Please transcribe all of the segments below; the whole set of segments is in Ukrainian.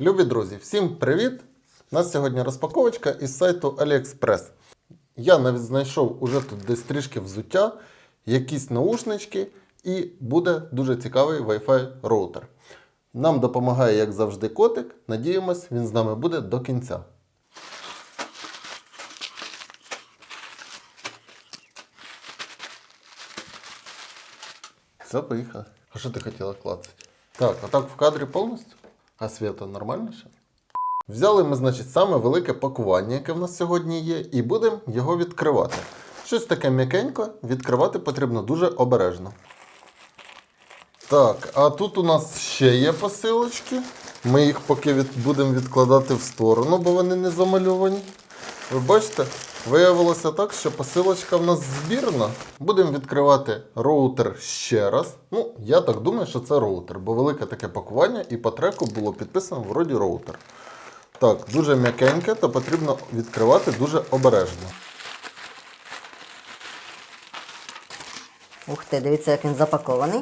Любі друзі, всім привіт! У нас сьогодні розпаковочка із сайту AliExpress. Я навіть знайшов уже тут десь трішки взуття, якісь наушнички і буде дуже цікавий Wi-Fi роутер. Нам допомагає, як завжди, котик. Надіємось, він з нами буде до кінця. Все, поїхали. А що ти хотіла клацати? Так, а так в кадрі повністю? А світа нормально ще? Взяли ми, значить, саме велике пакування, яке в нас сьогодні є, і будемо його відкривати. Щось таке м'якенько, відкривати потрібно дуже обережно. Так, а тут у нас ще є посилочки. Ми їх поки від, будемо відкладати в сторону, бо вони не замальовані. Ви бачите, виявилося так, що посилочка в нас збірна. Будемо відкривати роутер ще раз. Ну, я так думаю, що це роутер, бо велике таке пакування, і по треку було підписано вроді роутер. Так, дуже м'якеньке, то потрібно відкривати дуже обережно. Ух ти, дивіться, як він запакований.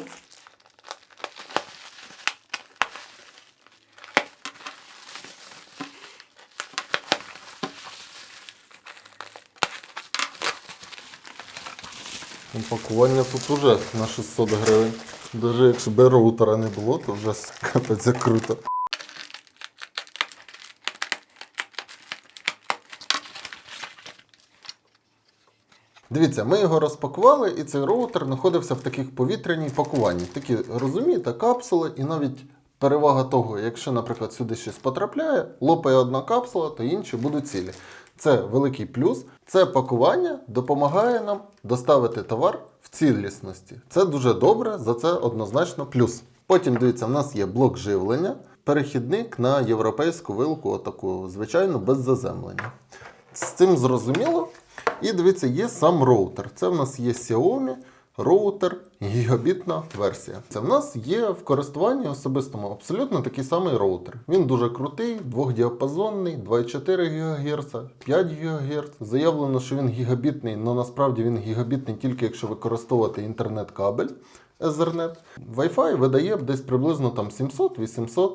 Пакування тут уже на 600 гривень. Навіть якщо би роутера не було, то вже капець круто. Дивіться, ми його розпакували, і цей роутер знаходився в таких повітряній пакуванні. Такі, розумієте, капсули, і навіть перевага того, якщо, наприклад, сюди щось потрапляє, лопає одна капсула, то інші будуть цілі. Це великий плюс. Це пакування допомагає нам доставити товар в цілісності. Це дуже добре, за це однозначно плюс. Потім дивіться, в нас є блок живлення, перехідник на європейську вилку, отаку, звичайно, без заземлення. З цим зрозуміло. І дивіться, є сам роутер. Це в нас є Xiaomi роутер гігабітна версія. Це в нас є в користуванні особистому абсолютно такий самий роутер. Він дуже крутий, двохдіапазонний, 2,4 ГГц, 5 ГГц. Заявлено, що він гігабітний, але насправді він гігабітний тільки якщо використовувати інтернет-кабель Ethernet. Wi-Fi видає десь приблизно там 700-800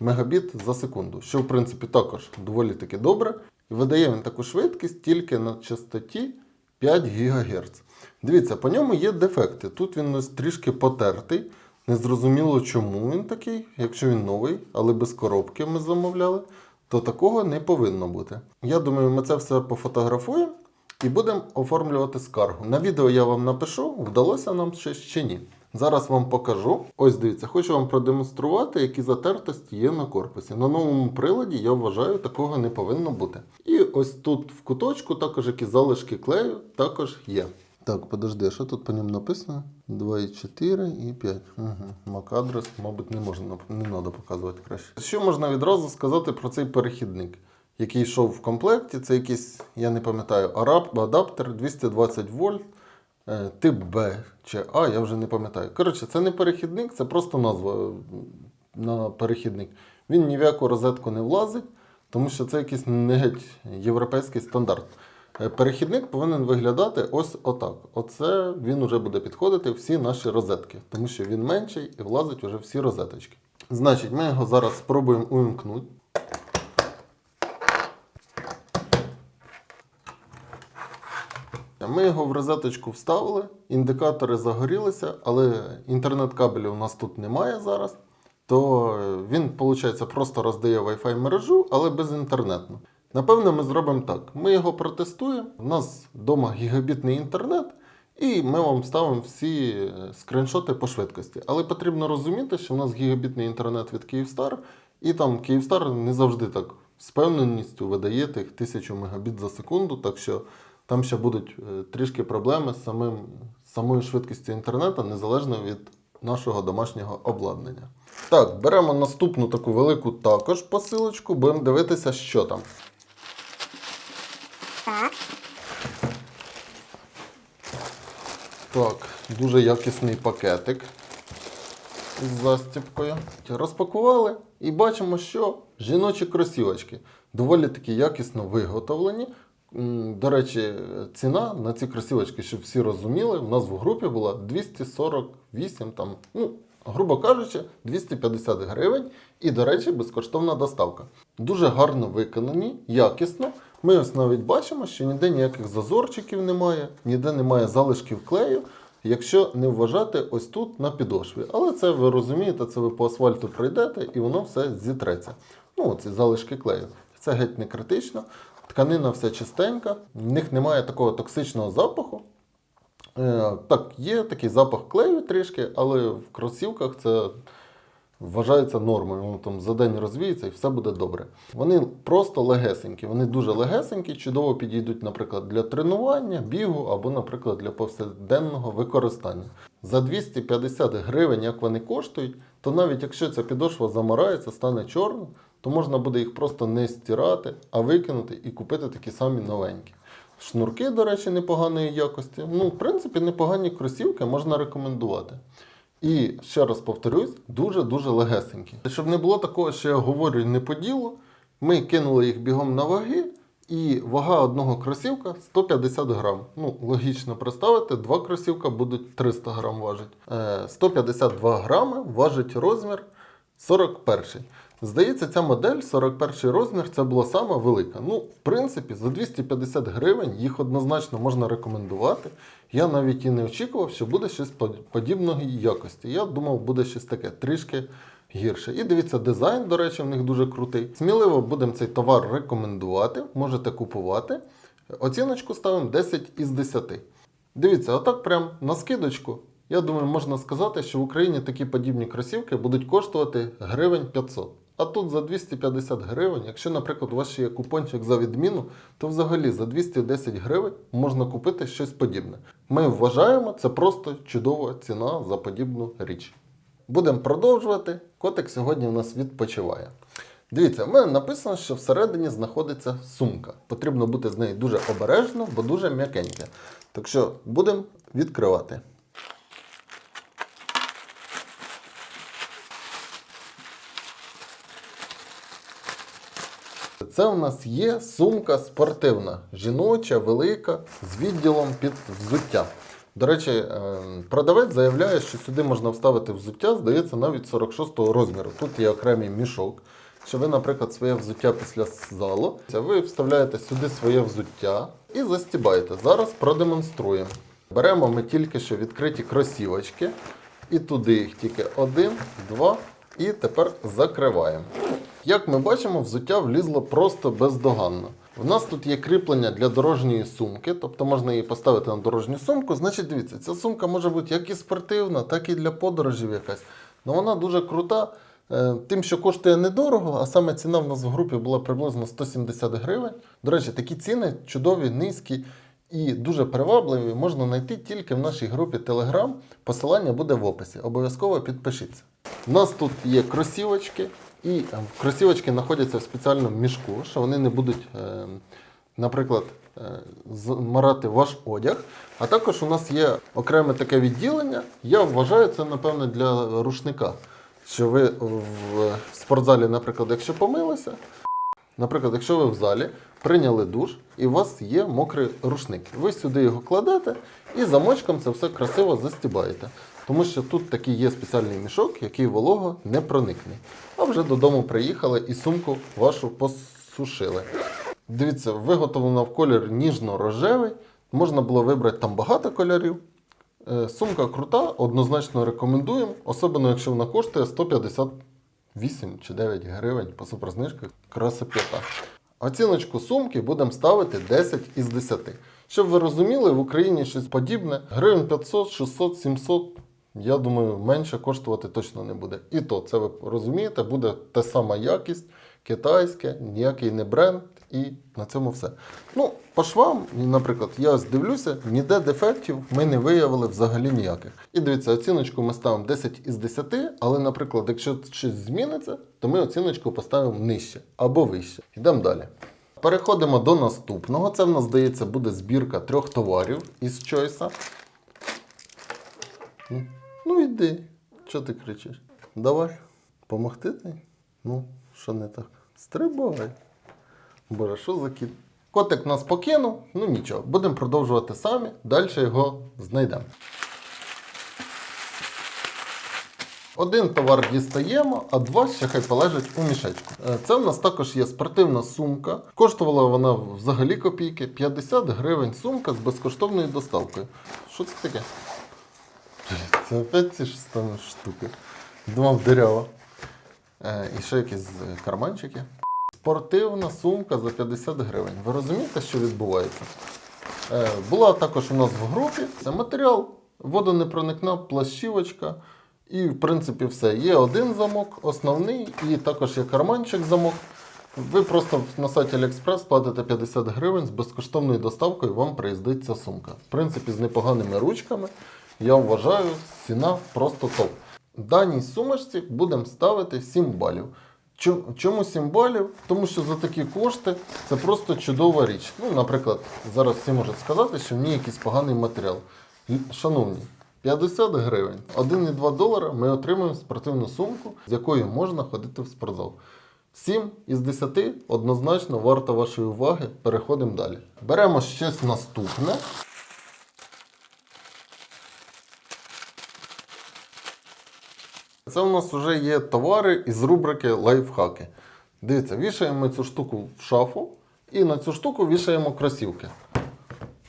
мегабіт за секунду, що в принципі також доволі таки добре. І видає він таку швидкість тільки на частоті 5 ГГц. Дивіться, по ньому є дефекти. Тут він трішки потертий. Незрозуміло, чому він такий, якщо він новий, але без коробки ми замовляли, то такого не повинно бути. Я думаю, ми це все пофотографуємо і будемо оформлювати скаргу. На відео я вам напишу, вдалося нам щось чи ні. Зараз вам покажу. Ось дивіться, хочу вам продемонструвати, які затертості є на корпусі. На новому приладі, я вважаю, такого не повинно бути. І ось тут в куточку також які залишки клею також є. Так, подожди, що тут по ньому написано? 2,4 і 5. Угу. MAC-адрес, мабуть, не можна не треба показувати краще. Що можна відразу сказати про цей перехідник, який йшов в комплекті? Це якийсь, я не пам'ятаю, адаптер 220 вольт. Е, Тип Б чи А, я вже не пам'ятаю. Коротше, це не перехідник, це просто назва на перехідник. Він ні в яку розетку не влазить, тому що це якийсь не геть європейський стандарт. Е, Перехідник повинен виглядати ось отак. Оце він вже буде підходити всі наші розетки, тому що він менший і влазить вже всі розеточки. Значить, ми його зараз спробуємо увімкнути. Ми його в розеточку вставили, індикатори загорілися, але інтернет-кабелю у нас тут немає зараз. То він, виходить, просто роздає Wi-Fi мережу, але без інтернету. Напевно, ми зробимо так. Ми його протестуємо. У нас вдома гігабітний інтернет, і ми вам ставимо всі е, скріншоти по швидкості. Але потрібно розуміти, що в нас гігабітний інтернет від Київстар, і там Київстар не завжди так з певненістю видає тих 1000 мегабіт за секунду. Так що там ще будуть е, трішки проблеми з самим, самою швидкістю інтернету, незалежно від нашого домашнього обладнання. Так, беремо наступну таку велику також посилочку, будемо дивитися, що там. Так, дуже якісний пакетик з застіпкою. Розпакували і бачимо, що жіночі кросівочки доволі таки якісно виготовлені. До речі, ціна на ці кросівочки, щоб всі розуміли, у нас в групі була 248, там, ну, Грубо кажучи, 250 гривень і, до речі, безкоштовна доставка. Дуже гарно виконані, якісно. Ми ось навіть бачимо, що ніде ніяких зазорчиків немає, ніде немає залишків клею, якщо не вважати ось тут на підошві. Але це ви розумієте, це ви по асфальту пройдете і воно все зітреться. Ну, ці залишки клею. Це геть не критично. Тканина вся чистенька, в них немає такого токсичного запаху. Е, так, є такий запах клею трішки, але в кросівках це вважається нормою. Воно там за день розвіється і все буде добре. Вони просто легесенькі, вони дуже легесенькі, чудово підійдуть, наприклад, для тренування, бігу або, наприклад, для повсякденного використання. За 250 гривень, як вони коштують, то навіть якщо ця підошва замарається, стане чорна, то можна буде їх просто не стирати, а викинути і купити такі самі новенькі. Шнурки, до речі, непоганої якості. Ну, в принципі, непогані кросівки можна рекомендувати. І ще раз повторюсь, дуже-дуже легесенькі. Щоб не було такого, що я говорю не по ділу, ми кинули їх бігом на ваги, і вага одного кросівка 150 грам. Ну, логічно представити, два кросівка будуть 300 грам важить. Е, 152 грами важить розмір 41. Здається, ця модель 41 розмір це була сама велика. Ну, в принципі, за 250 гривень їх однозначно можна рекомендувати. Я навіть і не очікував, що буде щось подібної якості. Я думав, буде щось таке трішки гірше. І дивіться, дизайн, до речі, в них дуже крутий. Сміливо будемо цей товар рекомендувати, можете купувати. Оціночку ставимо 10 із 10. Дивіться, отак прям на скидочку. Я думаю, можна сказати, що в Україні такі подібні кросівки будуть коштувати гривень 500. А тут за 250 гривень, якщо, наприклад, у вас ще є купончик за відміну, то взагалі за 210 гривень можна купити щось подібне. Ми вважаємо, це просто чудова ціна за подібну річ. Будемо продовжувати. Котик сьогодні у нас відпочиває. Дивіться, в мене написано, що всередині знаходиться сумка. Потрібно бути з нею дуже обережно, бо дуже м'якенька. Так що будемо відкривати. Це у нас є сумка спортивна, жіноча, велика, з відділом під взуття. До речі, е, продавець заявляє, що сюди можна вставити взуття, здається, навіть 46-го розміру. Тут є окремий мішок. Що ви, наприклад, своє взуття після залу, ви вставляєте сюди своє взуття і застібаєте. Зараз продемонструємо. Беремо ми тільки що відкриті кросівочки, і туди їх тільки один, два, і тепер закриваємо. Як ми бачимо, взуття влізло просто бездоганно. У нас тут є кріплення для дорожньої сумки, тобто можна її поставити на дорожню сумку. Значить, дивіться, ця сумка може бути як і спортивна, так і для подорожів якась. Ну вона дуже крута. е, Тим, що коштує недорого, а саме ціна в нас в групі була приблизно 170 гривень. До речі, такі ціни чудові, низькі і дуже привабливі можна знайти тільки в нашій групі Telegram. Посилання буде в описі. Обов'язково підпишіться. У нас тут є кросівочки, і е, кросівочки знаходяться в спеціальному мішку, що вони не будуть, е, наприклад, е, змарати ваш одяг. А також у нас є окреме таке відділення. Я вважаю це, напевно, для рушника. Що ви в спортзалі, наприклад, якщо помилися, Наприклад, якщо ви в залі прийняли душ і у вас є мокрий рушник, ви сюди його кладете і замочком це все красиво застібаєте. Тому що тут такий є спеціальний мішок, який волого не проникне. А вже додому приїхали і сумку вашу посушили. Дивіться, виготовлена в колір ніжно-рожевий. Можна було вибрати там багато кольорів. Е, Сумка крута, однозначно рекомендуємо, особливо якщо вона коштує 158 чи 9 гривень по суперзнижках красопета. Оціночку сумки будемо ставити 10 із 10. Щоб ви розуміли, в Україні щось подібне, гривень 500, 600, 700, я думаю, менше коштувати точно не буде. І то, це ви розумієте, буде та сама якість, китайське, ніякий не бренд, і на цьому все. Ну, по швам, наприклад, я дивлюся, ніде дефектів ми не виявили взагалі ніяких. І дивіться, оціночку ми ставимо 10 із 10, але, наприклад, якщо щось зміниться, то ми оціночку поставимо нижче або вище. Йдемо далі. Переходимо до наступного. Це в нас, здається, буде збірка трьох товарів із Чойса. Ну, йди. Що ти кричиш? Давай. Помогти тобі? Ну, що не так? Стрибай. Боже, що за кіт? Котик нас покинув, ну нічого, будемо продовжувати самі, далі його знайдемо. Один товар дістаємо, а два ще хай полежать у мішечку. Е, Це в нас також є спортивна сумка. Коштувала вона взагалі копійки 50 гривень сумка з безкоштовною доставкою. Що це таке? Це опять ці ж штуки. Думав дерева. Е, і ще якісь е, карманчики. Спортивна сумка за 50 гривень. Ви розумієте, що відбувається? Е, була також у нас в групі. Це матеріал, водонепроникна плащівочка. І, в принципі, все. Є один замок, основний, і також є карманчик замок. Ви просто на сайті AliExpress платите 50 гривень з безкоштовною доставкою, вам приїздить ця сумка. В принципі, з непоганими ручками. Я вважаю, ціна просто топ. Даній сумочці будемо ставити 7 балів. Чому 7 балів? Тому що за такі кошти це просто чудова річ. Ну, наприклад, зараз всі можуть сказати, що в ній якийсь поганий матеріал. Шановні, 50 гривень, 1,2 долара ми отримуємо спортивну сумку, з якою можна ходити в спортзал. 7 із 10 однозначно варто вашої уваги. Переходимо далі. Беремо щось наступне. Це у нас вже є товари із рубрики лайфхаки. Дивіться, вішаємо цю штуку в шафу і на цю штуку вішаємо кросівки.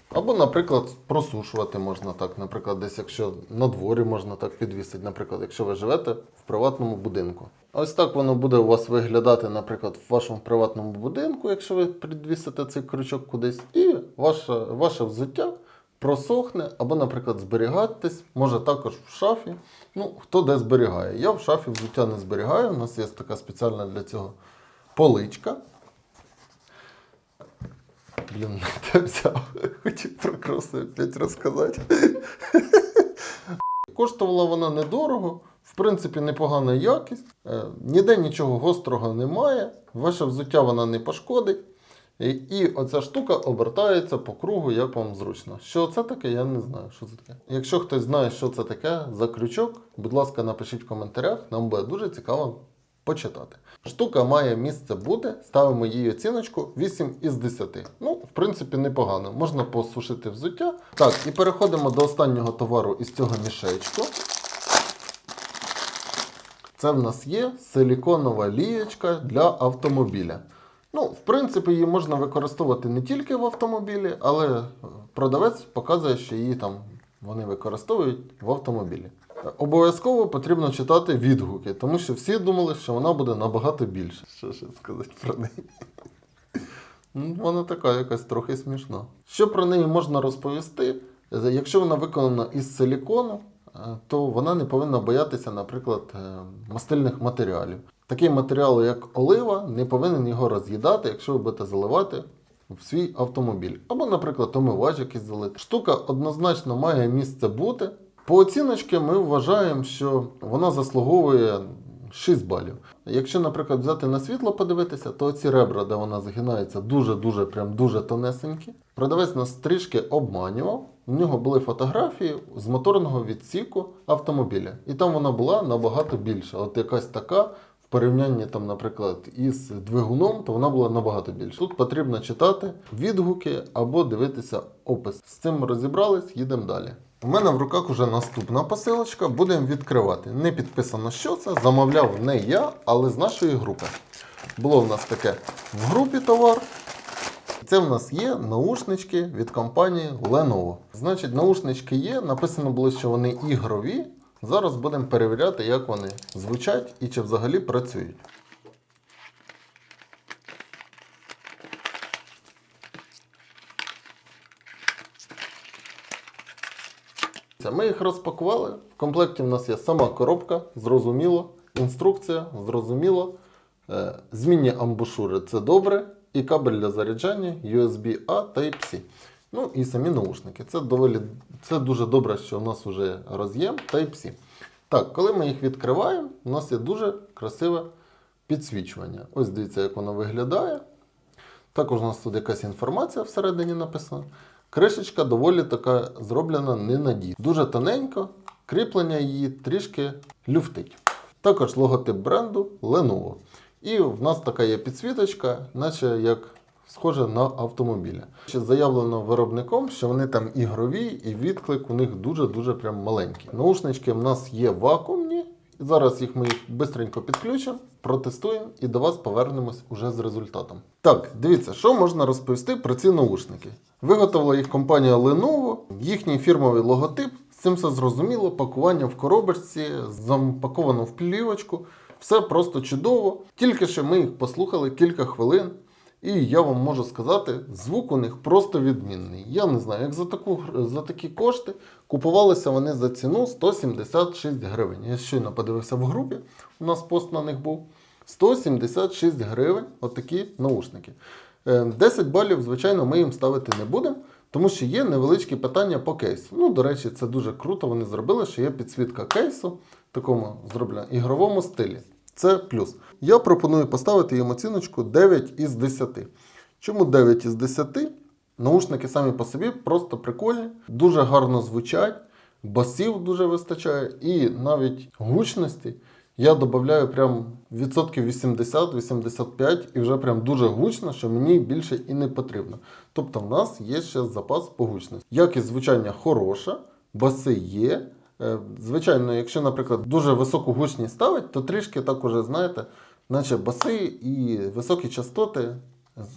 Або, наприклад, просушувати можна так. Наприклад, десь якщо на дворі можна так підвісити, наприклад, якщо ви живете в приватному будинку. Ось так воно буде у вас виглядати, наприклад, в вашому приватному будинку, якщо ви підвісите цей крючок кудись, і ваше, ваше взуття просохне, або, наприклад, зберігатись, може також в шафі. Ну, хто де зберігає. Я в шафі взуття не зберігаю. У нас є така спеціальна для цього поличка. Блін, не те взяв. Хотів про кроси опять розказати. Коштувала вона недорого, в принципі, непогана якість. Е, Ніде нічого гострого немає. Ваше взуття вона не пошкодить. І, оця штука обертається по кругу, як вам зручно. Що це таке, я не знаю. Що це таке. Якщо хтось знає, що це таке за крючок, будь ласка, напишіть в коментарях, нам буде дуже цікаво почитати. Штука має місце бути, ставимо її оціночку 8 із 10. Ну, в принципі, непогано. Можна посушити взуття. Так, і переходимо до останнього товару із цього мішечку. Це в нас є силіконова лієчка для автомобіля. Ну, в принципі, її можна використовувати не тільки в автомобілі, але е, продавець показує, що її там вони використовують в автомобілі. Обов'язково потрібно читати відгуки, тому що всі думали, що вона буде набагато більше. Що ще сказати про неї? Ну, Вона така якась трохи смішна. Що про неї можна розповісти? Якщо вона виконана із силікону, то вона не повинна боятися, наприклад, е, мастильних матеріалів. Такий матеріал, як олива, не повинен його роз'їдати, якщо ви будете заливати в свій автомобіль. Або, наприклад, омивач якийсь залити. Штука однозначно має місце бути. По оціночки ми вважаємо, що вона заслуговує 6 балів. Якщо, наприклад, взяти на світло подивитися, то ці ребра, де вона згинається, дуже-дуже прям дуже тонесенькі. Продавець нас трішки обманював. У нього були фотографії з моторного відсіку автомобіля. І там вона була набагато більша. От якась така. В порівнянні там, наприклад, із двигуном, то вона була набагато більша. Тут потрібно читати відгуки або дивитися опис. З цим розібрались, їдемо далі. У мене в руках уже наступна посилочка. Будемо відкривати. Не підписано, що це. Замовляв не я, але з нашої групи. Було в нас таке в групі товар. Це в нас є наушнички від компанії Lenovo. Значить, наушнички є. Написано було, що вони ігрові. Зараз будемо перевіряти, як вони звучать і чи взагалі працюють. Ми їх розпакували. В комплекті в нас є сама коробка, зрозуміло, інструкція, зрозуміло. Е, Змінні амбушури це добре. І кабель для заряджання USB-A Type-C. Ну і самі наушники. Це доволі це дуже добре, що у нас вже роз'єм Type-C. Так, коли ми їх відкриваємо, у нас є дуже красиве підсвічування. Ось дивіться, як воно виглядає. Також у нас тут якась інформація всередині написана. Кришечка доволі така зроблена ненадійно. Дуже тоненько, кріплення її трішки люфтить. Також логотип бренду Lenovo. І в нас така є підсвіточка, наче як схоже на автомобіля. Ще заявлено виробником, що вони там ігрові, і відклик у них дуже-дуже прям маленький. Наушнички в нас є вакуумні зараз їх ми бистренько підключимо, протестуємо і до вас повернемось уже з результатом. Так, дивіться, що можна розповісти про ці наушники. Виготовила їх компанія Lenovo, їхній фірмовий логотип. З цим все зрозуміло, пакування в коробочці, запаковано в плівочку. Все просто чудово. Тільки що ми їх послухали кілька хвилин. І я вам можу сказати, звук у них просто відмінний. Я не знаю, як за, таку, за такі кошти купувалися вони за ціну 176 гривень. Я щойно подивився в групі, у нас пост на них був. 176 гривень отакі наушники. Е, 10 балів, звичайно, ми їм ставити не будемо, тому що є невеличкі питання по кейсу. Ну, до речі, це дуже круто. Вони зробили, що є підсвітка кейсу в такому зроблено ігровому стилі. Це плюс. Я пропоную поставити їм оціночку 9 із 10. Чому 9 із 10? Наушники самі по собі просто прикольні, дуже гарно звучать, басів дуже вистачає, і навіть гучності я додаю прям відсотків 80-85 і вже прям дуже гучно, що мені більше і не потрібно. Тобто в нас є ще запас по гучності. Якість звучання хороша, баси є. Е, Звичайно, якщо, наприклад, дуже високу гучність ставить, то трішки так уже, знаєте, наче баси і високі частоти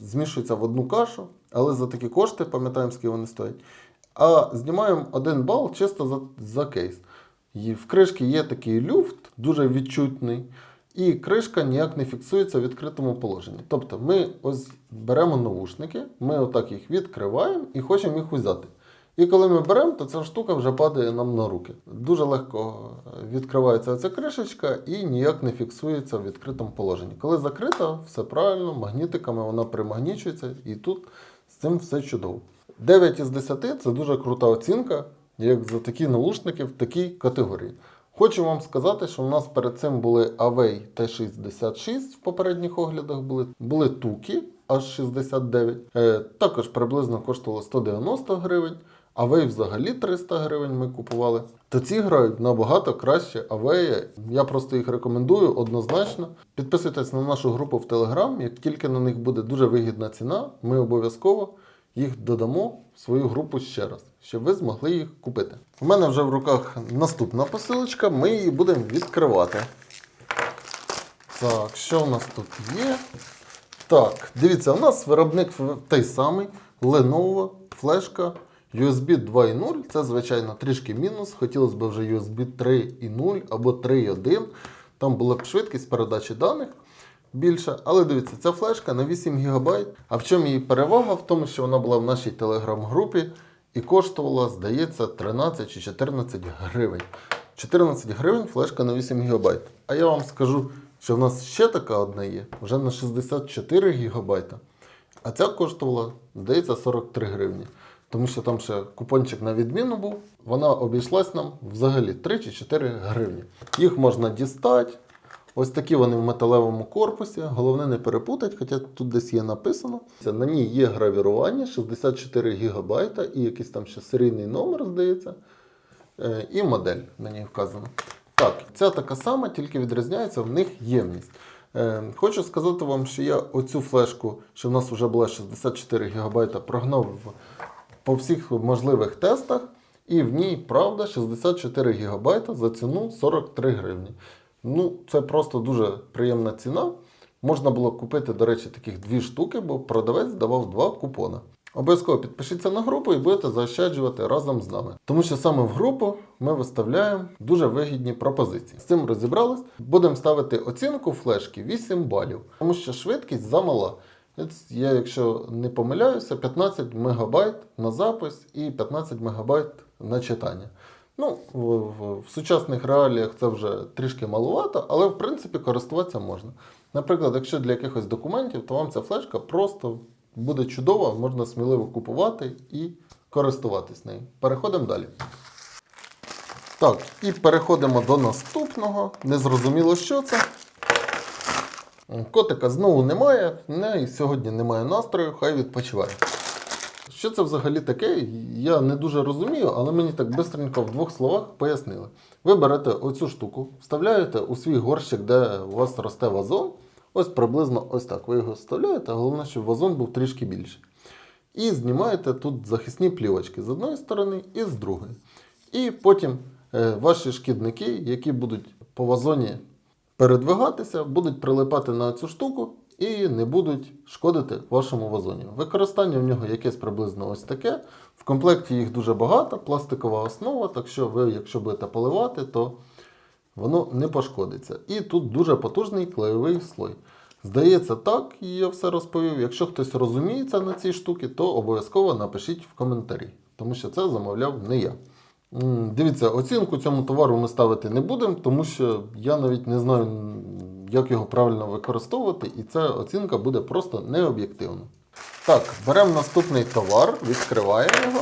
змішуються в одну кашу, але за такі кошти, пам'ятаємо, скільки вони стоять. А знімаємо один бал чисто за, за кейс. І в кришці є такий люфт, дуже відчутний, і кришка ніяк не фіксується в відкритому положенні. Тобто ми ось беремо навушники, ми отак їх відкриваємо і хочемо їх взяти. І коли ми беремо, то ця штука вже падає нам на руки. Дуже легко відкривається ця кришечка і ніяк не фіксується в відкритому положенні. Коли закрита, все правильно, магнітиками вона примагнічується, і тут з цим все чудово. 9 із 10 це дуже крута оцінка, як за такі наушники в такій категорії. Хочу вам сказати, що у нас перед цим були Away T66 в попередніх оглядах були, були Туки аж 69. Е, також приблизно коштувало 190 гривень. Away взагалі 300 гривень ми купували. То ці грають набагато краще Away. Я просто їх рекомендую однозначно. Підписуйтесь на нашу групу в Telegram. Як тільки на них буде дуже вигідна ціна, ми обов'язково їх додамо в свою групу ще раз, щоб ви змогли їх купити. У мене вже в руках наступна посилочка, ми її будемо відкривати. Так, що у нас тут є? Так, дивіться, у нас виробник той самий Lenovo, флешка USB 2.0. Це, звичайно, трішки мінус. Хотілося б вже USB 3.0 або 3.1. Там була б швидкість передачі даних більша. Але дивіться, ця флешка на 8 ГБ. А в чому її перевага? В тому, що вона була в нашій телеграм-групі і коштувала, здається, 13 чи 14 гривень. 14 гривень флешка на 8 ГБ. А я вам скажу, що в нас ще така одна є, вже на 64 ГБ. А ця коштувала, здається, 43 гривні. Тому що там ще купончик на відміну був. Вона обійшлась нам взагалі 3 чи 4 гривні. Їх можна дістати. Ось такі вони в металевому корпусі. Головне не перепутати, хоча тут десь є написано. На ній є гравірування 64 ГБ і якийсь там ще серійний номер, здається. Е, І модель на ній вказано. Так, ця така сама, тільки відрізняється в них ємність. Е, Хочу сказати вам, що я оцю флешку, що в нас вже була 64 ГБ, прогнав по всіх можливих тестах, і в ній, правда, 64 ГБ за ціну 43 гривні. Ну, це просто дуже приємна ціна. Можна було купити, до речі, таких дві штуки, бо продавець давав два купона. Обов'язково підпишіться на групу і будете заощаджувати разом з нами. Тому що саме в групу ми виставляємо дуже вигідні пропозиції. З цим розібрались. Будемо ставити оцінку флешки 8 балів, тому що швидкість замала. Я, якщо не помиляюся, 15 МБ на запис і 15 МБ на читання. Ну, в, в, в сучасних реаліях це вже трішки маловато, але в принципі користуватися можна. Наприклад, якщо для якихось документів, то вам ця флешка просто буде чудова, можна сміливо купувати і користуватись нею. Переходимо далі. Так, і переходимо до наступного. Незрозуміло, що це. Котика знову немає, в неї сьогодні немає настрою, хай відпочиває. Що це взагалі таке, я не дуже розумію, але мені так бистренько в двох словах пояснили. Ви берете оцю штуку, вставляєте у свій горщик, де у вас росте вазон. Ось приблизно ось так. Ви його вставляєте, головне, щоб вазон був трішки більший. І знімаєте тут захисні плівочки з одної сторони і з другої. І потім е, ваші шкідники, які будуть по вазоні передвигатися, будуть прилипати на цю штуку і не будуть шкодити вашому вазоні. Використання в нього якесь приблизно ось таке. В комплекті їх дуже багато, пластикова основа, так що ви, якщо будете поливати, то воно не пошкодиться. І тут дуже потужний клеєвий слой. Здається, так, я все розповів. Якщо хтось розуміється на цій штуці, то обов'язково напишіть в коментарі, тому що це замовляв не я. Дивіться, оцінку цьому товару ми ставити не будемо, тому що я навіть не знаю, як його правильно використовувати, і ця оцінка буде просто необ'єктивна. Так, беремо наступний товар, відкриваємо його.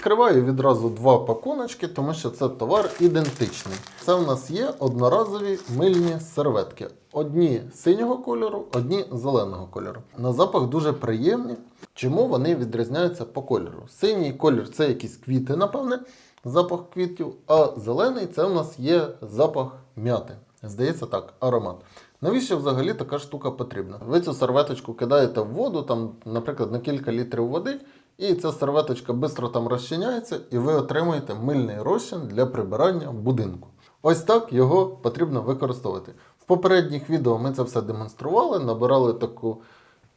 Відкриваю відразу два пакуночки, тому що це товар ідентичний. Це в нас є одноразові мильні серветки. Одні синього кольору, одні зеленого кольору. На запах дуже приємні. Чому вони відрізняються по кольору? Синій колір це якісь квіти, напевне, запах квітів, а зелений це в нас є запах м'яти. Здається так, аромат. Навіщо взагалі така штука потрібна? Ви цю серветочку кидаєте в воду, там, наприклад, на кілька літрів води, і ця серветочка швидко там розчиняється, і ви отримуєте мильний розчин для прибирання будинку. Ось так його потрібно використовувати. В попередніх відео ми це все демонстрували, набирали таку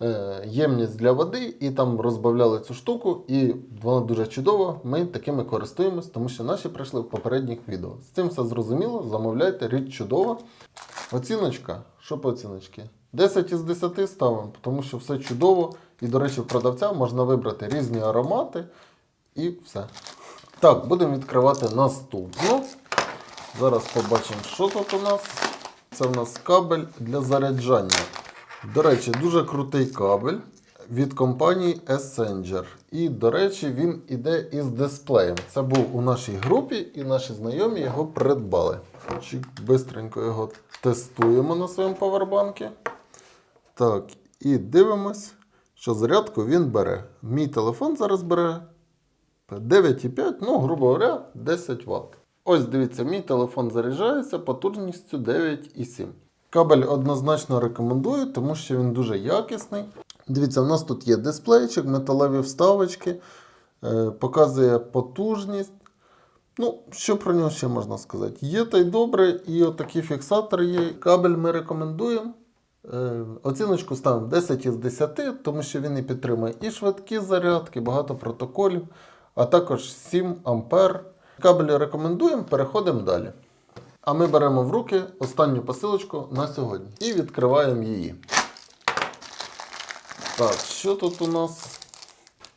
е, ємність для води і там розбавляли цю штуку, і вона дуже чудова. Ми такими користуємось, тому що наші прийшли в попередніх відео. З цим все зрозуміло, замовляйте, річ чудова. Оціночка, що по оціночці? 10 із 10 ставимо, тому що все чудово. І, до речі, в продавця можна вибрати різні аромати і все. Так, будемо відкривати наступну. Зараз побачимо, що тут у нас. Це в нас кабель для заряджання. До речі, дуже крутий кабель від компанії Essenger. І, до речі, він іде із дисплеєм. Це був у нашій групі, і наші знайомі його придбали. Чик, бистренько його тестуємо на своєму павербанку. Так, і дивимось, що зарядку він бере. Мій телефон зараз бере 9,5, ну, грубо говоря, 10 Вт. Ось дивіться, мій телефон заряджається потужністю 9,7. Кабель однозначно рекомендую, тому що він дуже якісний. Дивіться, в нас тут є дисплейчик, металеві вставочки, е, показує потужність. Ну, що про нього ще можна сказати? Є та й добре, і отакий фіксатор є. Кабель ми рекомендуємо. Е, Оціночку ставимо 10 із 10, тому що він і підтримує і швидкі зарядки, багато протоколів, а також 7 ампер. Кабель рекомендуємо, переходимо далі. А ми беремо в руки останню посилочку на сьогодні і відкриваємо її. Так, що тут у нас?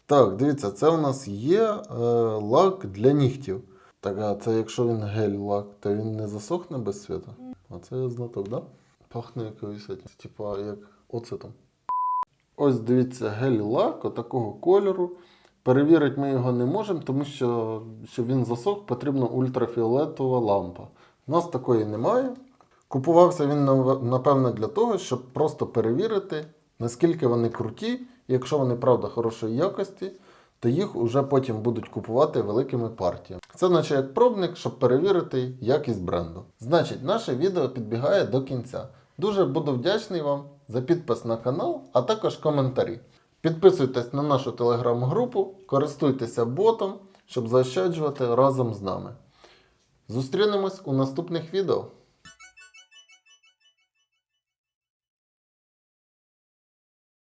Так, дивіться, це у нас є е, лак для нігтів. Так, а це якщо він гель-лак, то він не засохне без світу. А це знаток, да? Пахне якоюсь, типа як оцетом. Ось дивіться, гель-лак отакого кольору. Перевірити ми його не можемо, тому що щоб він засох, потрібна ультрафіолетова лампа. У нас такої немає. Купувався він напевно для того, щоб просто перевірити, наскільки вони круті, і якщо вони правда хорошої якості, то їх уже потім будуть купувати великими партіями. Це наче як пробник, щоб перевірити якість бренду. Значить, наше відео підбігає до кінця. Дуже буду вдячний вам за підпис на канал, а також коментарі. Підписуйтесь на нашу телеграм-групу, користуйтеся ботом, щоб заощаджувати разом з нами. Зустрінемось у наступних відео.